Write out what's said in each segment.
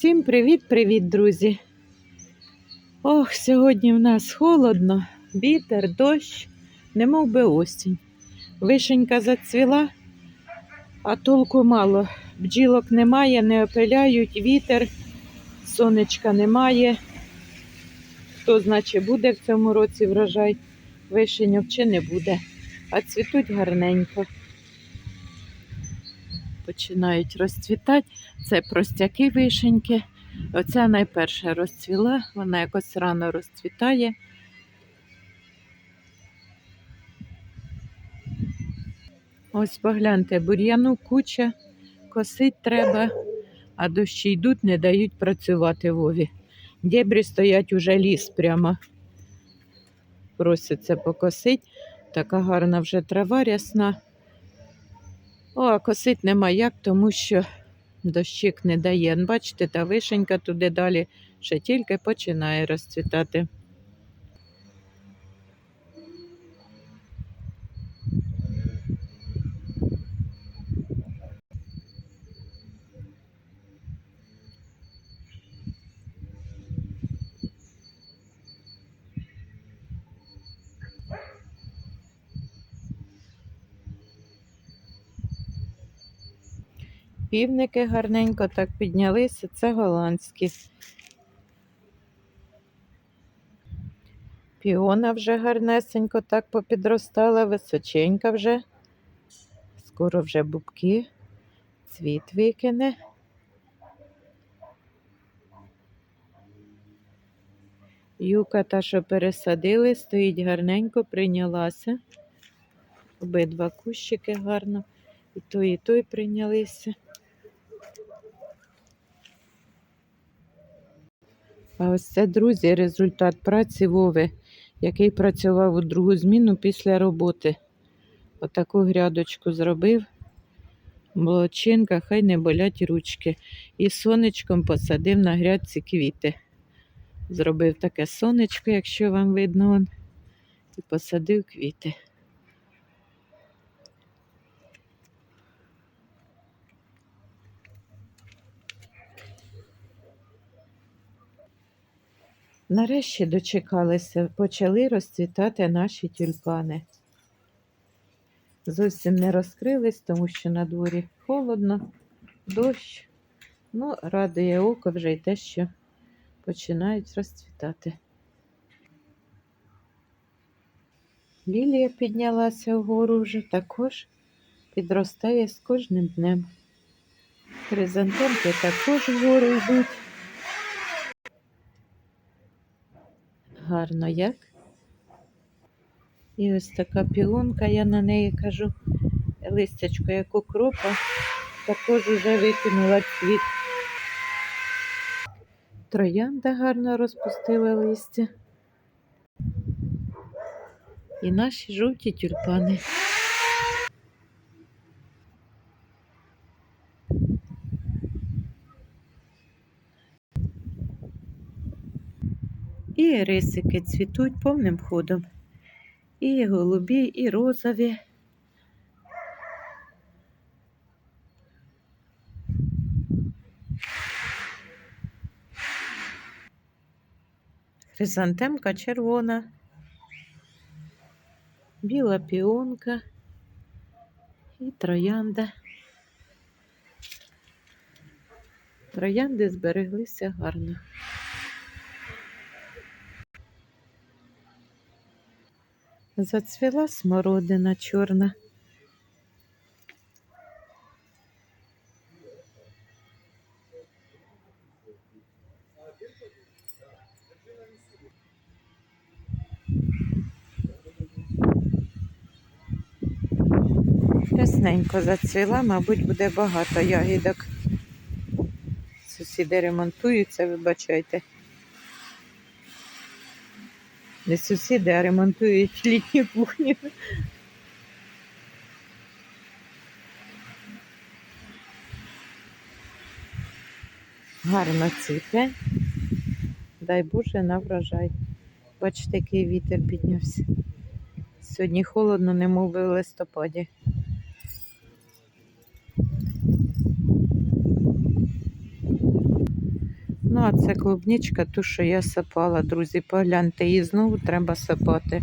Всім привіт-привіт, друзі! Ох, сьогодні в нас холодно, вітер, дощ, немов би осінь. Вишенька зацвіла, а толку мало. Бджілок немає, не опиляють, вітер, сонечка немає. Хто значить буде в цьому році врожай вишеньок чи не буде, а цвітуть гарненько. Починають розцвітати. Це простяки вишеньки. Оця найперша розцвіла, вона якось рано розцвітає. Ось погляньте, бур'яну куча, косить треба, а дощі йдуть, не дають працювати Вові. Дєбрі стоять уже ліс прямо. Проситься покосить. Така гарна вже трава рясна. О, косить нема як, тому що дощик не дає. Бачите, та вишенька туди далі ще тільки починає розцвітати. Півники гарненько так піднялися, це голландські. Піона вже гарнесенько так попідростала, височенька вже. Скоро вже бубки, цвіт викине. Юка та, що пересадили, стоїть гарненько, прийнялася. Обидва кущики гарно. І той, і той прийнялися. А ось це, друзі, результат праці Вови, який працював у другу зміну після роботи. Отаку грядочку зробив. Молодчинка, хай не болять ручки. І сонечком посадив на грядці квіти. Зробив таке сонечко, якщо вам видно, і посадив квіти. Нарешті дочекалися, почали розцвітати наші тюльпани. Зовсім не розкрились, тому що на дворі холодно, дощ. Ну, радує око вже й те, що починають розцвітати. Лілія піднялася вгору вже також підростає з кожним днем. Хризантемки також вгору йдуть. Гарно як. І ось така пілонка, я на неї кажу, листячко, як укропа, також вже викинула цвіт. Троянда гарно розпустила листя. І наші жовті тюльпани. І рисики цвітуть повним ходом. І голубі, і розові. Хризантемка червона, біла піонка і троянда. Троянди збереглися гарно. Зацвіла смородина чорна. Ясненько зацвіла, мабуть, буде багато ягідок. Сусіди ремонтуються, вибачайте. Не сусіди, ремонтують літню кухню. Гарно цвіте. Дай Боже на врожай. Бачите, який вітер піднявся. Сьогодні холодно, немов би в листопаді. Ну, це клубничка, ту, що я сапала, друзі. Погляньте, її знову треба сапати.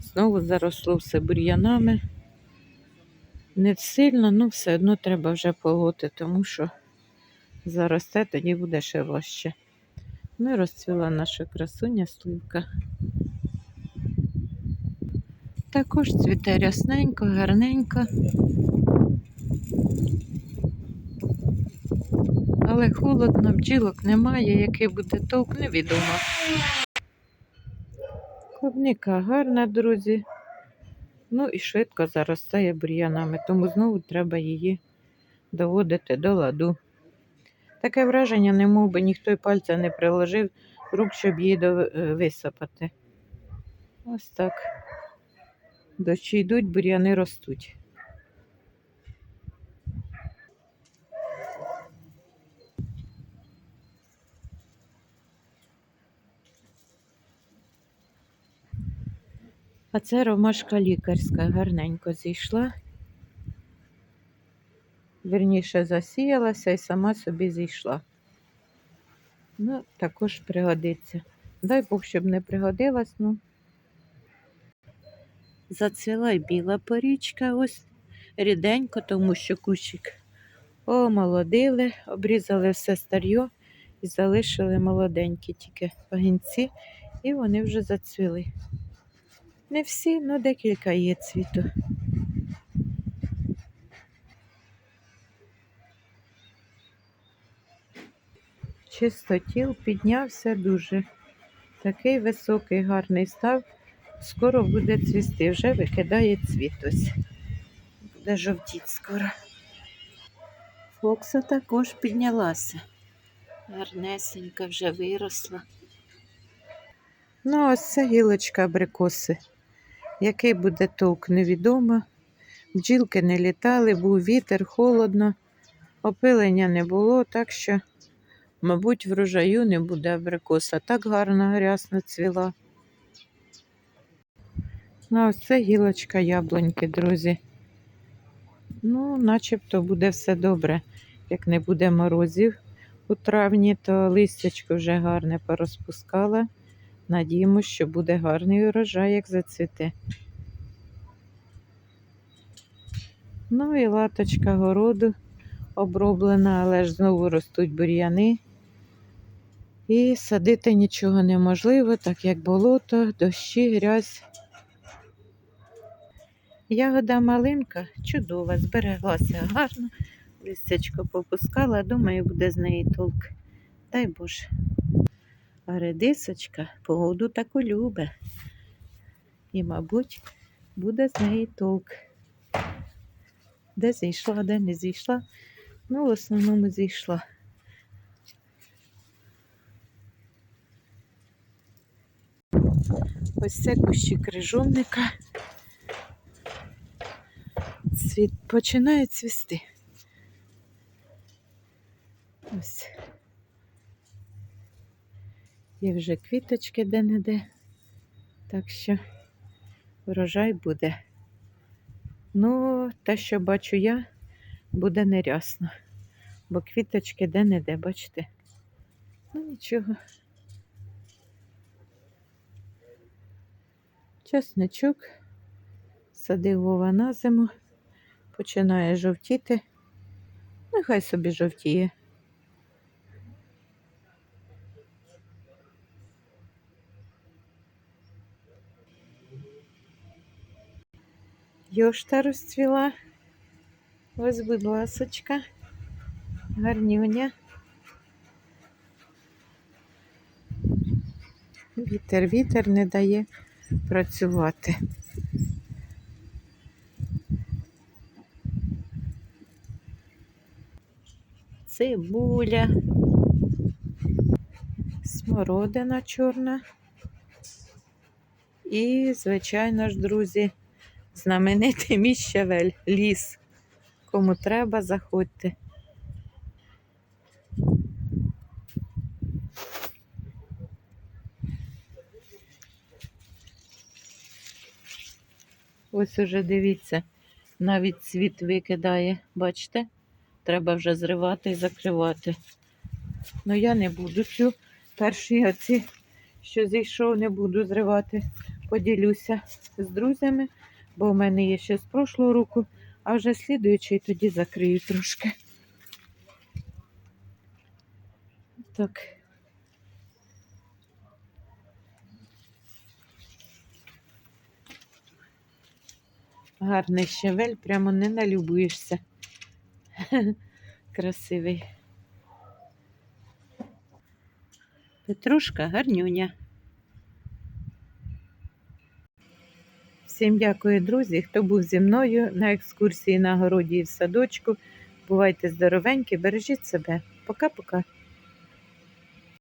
Знову заросло все бур'янами. Не сильно, ну все одно треба вже полоти, тому що заросте, тоді буде ще важче. Ну і розцвіла наша красуня сливка. Також цвіте рясненько, гарненько. Але холодно, бджілок немає, який буде толк, невідомо. Клубника гарна, друзі. Ну і швидко заростає бур'янами, тому знову треба її доводити до ладу. Таке враження, не мов би ніхто й пальця не приложив рук, щоб її е, висипати. Ось так. Дощі йдуть, бур'яни ростуть. А це ромашка лікарська, гарненько зійшла. Вірніше засіялася і сама собі зійшла. Ну, також пригодиться. Дай Бог, щоб не пригодилась, ну. Зацвіла й біла порічка, ось ріденько, тому що кущик омолодили, обрізали все старьо і залишили молоденькі тільки пагінці, і вони вже зацвіли. Не всі, але декілька є цвіту. Чистотіл піднявся дуже. Такий високий, гарний став. Скоро буде цвісти, вже викидає цвіт ось. Буде жовтіть скоро. Фокса також піднялася. Гарнесенька вже виросла. Ну, ось це гілочка абрикоси. Який буде толк, невідомо. Бджілки не літали, був вітер, холодно, опилення не було, так що, мабуть, врожаю не буде абрикоса. Так гарно рясно цвіла. Ну, ось це гілочка яблуньки, друзі. Ну, начебто буде все добре. Як не буде морозів у травні, то листячко вже гарне порозпускала. Надіємося, що буде гарний урожай, як зацвіте. Ну і латочка городу оброблена, але ж знову ростуть бур'яни. І садити нічого неможливо, так як болото, дощі, грязь. Ягода малинка чудова, збереглася гарно. Листячко попускала, думаю, буде з неї толк. Дай Боже. А редисочка погоду таку любе. І, мабуть, буде з неї толк. Де зійшла, де не зійшла. Ну, в основному зійшла. Ось це кущі крижовника. Цвіт починає цвісти. Ось. Є вже квіточки де-не-де. Так що врожай буде. Ну, те, що бачу я, буде нерясно. Бо квіточки де-не-де, бачите? Ну нічого. Чесничок. Садив Вова на зиму. Починає жовтіти. Нехай собі жовтіє. Йошта розцвіла. Ось, будь. Гарнюня. Вітер, вітер не дає працювати. Цибуля. Смородина чорна. І, звичайно ж, друзі, знаменитий мій щавель, ліс. Кому треба, заходьте. Ось уже дивіться, навіть цвіт викидає. Бачите? Треба вже зривати і закривати. Ну я не буду цю перші оці, що зійшов, не буду зривати. Поділюся з друзями, бо в мене є ще з прошлого року, а вже слідуючий тоді закрию трошки. Так. Гарний щавель, прямо не налюбуєшся. Красивий. Петрушка гарнюня. Всім дякую, друзі, хто був зі мною на екскурсії на городі і в садочку. Бувайте здоровенькі, бережіть себе. Пока-пока.